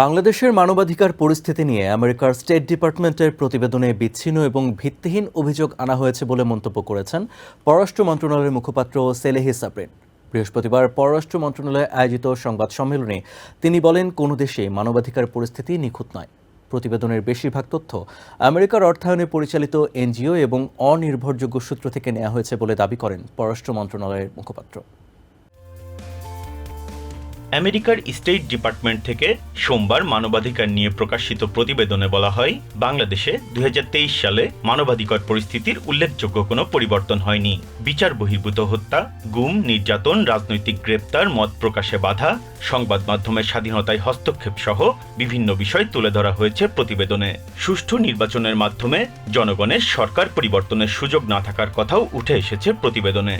বাংলাদেশের মানবাধিকার পরিস্থিতি নিয়ে আমেরিকার স্টেট ডিপার্টমেন্টের প্রতিবেদনে বিচ্ছিন্ন এবং ভিত্তিহীন অভিযোগ আনা হয়েছে বলে মন্তব্য করেছেন পররাষ্ট্র মন্ত্রণালয়ের মুখপাত্র সেলেহি সাবরিন। বৃহস্পতিবার পররাষ্ট্র মন্ত্রণালয়ে আয়োজিত সংবাদ সম্মেলনে তিনি বলেন, কোনো দেশে মানবাধিকার পরিস্থিতি নিখুঁত নয়। প্রতিবেদনের বেশিরভাগ তথ্য আমেরিকার অর্থায়নে পরিচালিত এনজিও এবং অনির্ভরযোগ্য সূত্র থেকে নেওয়া হয়েছে বলে দাবি করেন পররাষ্ট্র মন্ত্রণালয়ের মুখপাত্র। আমেরিকার স্টেট ডিপার্টমেন্ট থেকে সোমবার মানবাধিকার নিয়ে প্রকাশিত প্রতিবেদনে বলা হয়, বাংলাদেশে দু হাজার তেইশ সালে মানবাধিকার পরিস্থিতির উল্লেখযোগ্য কোনো পরিবর্তন হয়নি। বিচার বহির্ভূত হত্যা, গুম, নির্যাতন, রাজনৈতিক গ্রেপ্তার, মত প্রকাশে বাধা, সংবাদ মাধ্যমের স্বাধীনতায় হস্তক্ষেপ সহ বিভিন্ন বিষয় তুলে ধরা হয়েছে প্রতিবেদনে। সুষ্ঠু নির্বাচনের মাধ্যমে জনগণের সরকার পরিবর্তনের সুযোগ না থাকার কথাও উঠে এসেছে প্রতিবেদনে।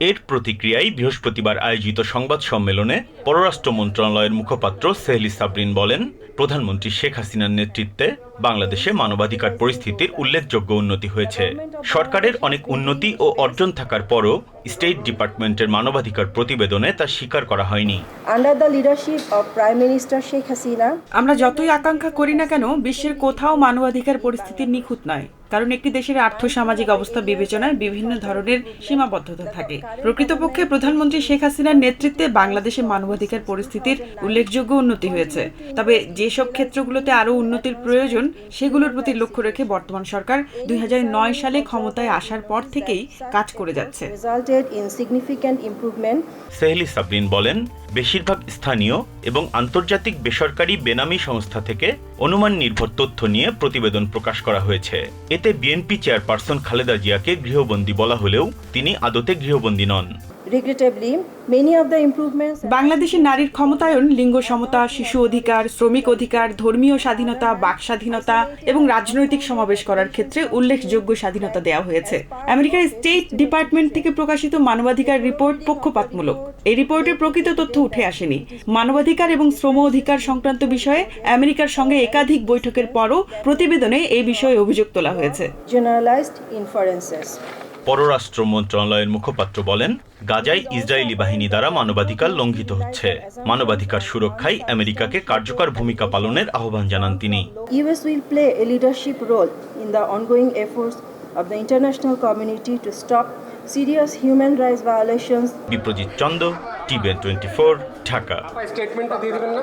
এর প্রতিক্রিয়ায় বৃহস্পতিবার আয়োজিত সংবাদ সম্মেলনে পররাষ্ট্র মন্ত্রণালয়ের মুখপাত্র সেহলি সাবরিন বলেন, প্রধানমন্ত্রী শেখ হাসিনার নেতৃত্বে বাংলাদেশে মানবাধিকার পরিস্থিতির উল্লেখযোগ্য উন্নতি হয়েছে। সরকারের অনেক উন্নতি ও অর্জন থাকার পরও স্টেট ডিপার্টমেন্টের মানবাধিকার প্রতিবেদনে তা স্বীকার করা হয়নি। আমরা যতই আকাঙ্ক্ষা করি না কেন বিশ্বের কোথাও মানবাধিকার পরিস্থিতি নিখুঁত নয়। কারণ একটি দেশের আর্থ সামাজিক অবস্থা বিবেচনায় বিভিন্ন ধরনের সীমাবদ্ধতা থাকে। প্রকৃতপক্ষে প্রধানমন্ত্রী শেখ হাসিনার নেতৃত্বে বাংলাদেশে মানবাধিকার পরিস্থিতির উল্লেখযোগ্য উন্নতি হয়েছে। তবে যেসব ক্ষেত্রগুলোতে আরও উন্নতির প্রয়োজন সেগুলোর প্রতি লক্ষ্য রেখে বর্তমান সরকার দুই হাজার নয় সালে ক্ষমতায় আসার পর থেকেই কাজ করে যাচ্ছে। সেহলি সাবরিন বলেন বেশিরভাগ স্থানীয় এবং আন্তর্জাতিক বেসরকারি বেনামি সংস্থা থেকে অনুমান নির্ভর তথ্য নিয়ে প্রতিবেদন প্রকাশ করা হয়েছে। এতে বিএনপি চেয়ারপারসন খালেদা জিয়াকে গৃহবন্দী বলা হলেও তিনি আদতে গৃহবন্দী নন। The improvements বাংলাদেশের নারীর ক্ষমতায়ন লিঙ্গ সমতা শিশু অধিকার শ্রমিক অধিকার ধর্মীয় স্বাধীনতা বাক স্বাধীনতা এবং রাজনৈতিক সমাবেশ করার ক্ষেত্রে উল্লেখযোগ্য স্বাধীনতা দেওয়া হয়েছে। আমেরিকার স্টেট ডিপার্টমেন্ট থেকে প্রকাশিত মানবাধিকার রিপোর্ট পক্ষপাতমূলক। এই রিপোর্টের প্রকৃত তথ্য উঠে আসেনি। মানবাধিকার এবং শ্রম অধিকার সংক্রান্ত বিষয়ে আমেরিকার সঙ্গে একাধিক বৈঠকের পরও প্রতিবেদনে এই বিষয়ে অভিযোগ তোলা হয়েছে। generalized inferences. পররাষ্ট্র মন্ত্রণালয়ের মুখপাত্র বলেন গাজায় ইসরায়েলি বাহিনী দ্বারা মানবাধিকার লঙ্ঘিত হচ্ছে। মানবাধিকার সুরক্ষায় আমেরিকাকে কার্যকর ভূমিকা পালনের আহ্বান জানান তিনি। US will play a leadership role in the ongoing efforts of the international community to stop serious human rights violations. Biprajit Chanda TVN twenty four Dhaka. স্টেটমেন্টটা দিয়ে দিবেন না?